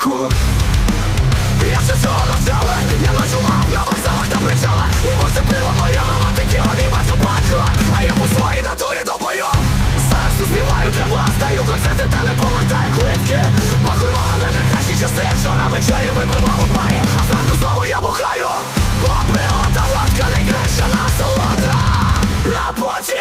школах Я все соло взяла, я ночував я вас сама та причалах І зацепила моя мама, такі тіло ніби заплачила А я по своїй натурі до бою. Зараз співаю для вас, даю концерти та не повертаю клитки Махуймала на найкращі часи, вчора вечері ми у барі А зранку знову я бухаю. Бо природа лодка найкраща насолода. На поті,